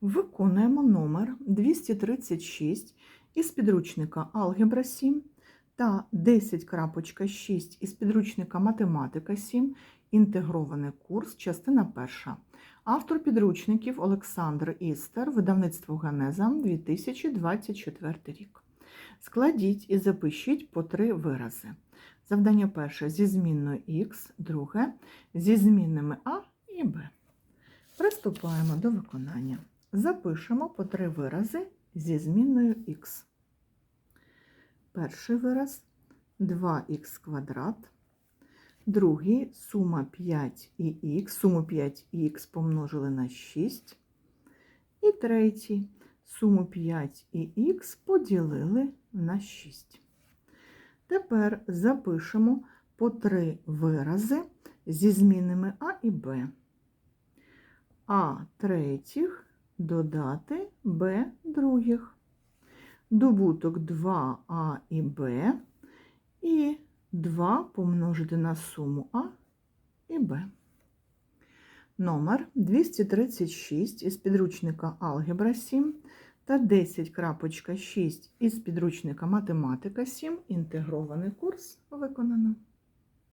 Виконуємо номер 236 із підручника Алгебра 7 та 10.6 із підручника Математика 7. Інтегрований курс, частина перша. Автор підручників Олександр Істер, видавництво Генеза 2024 рік. Складіть і запишіть по три вирази. Завдання перше зі змінною х, друге зі змінними а і б. Приступаємо до виконання. Запишемо по три вирази зі змінною х. Перший вираз 2х квадрат. Другий сума 5 і х, суму 5 і х помножили на 6. І третій суму 5 і х поділили на 6. Тепер запишемо по три вирази зі змінними а і б. А третіх додати Б других. Добуток 2А і Б і 2 помножити на суму А і Б. Номер 236 із підручника Алгебра 7 та 10.6 із підручника Математика 7. Інтегрований курс виконано.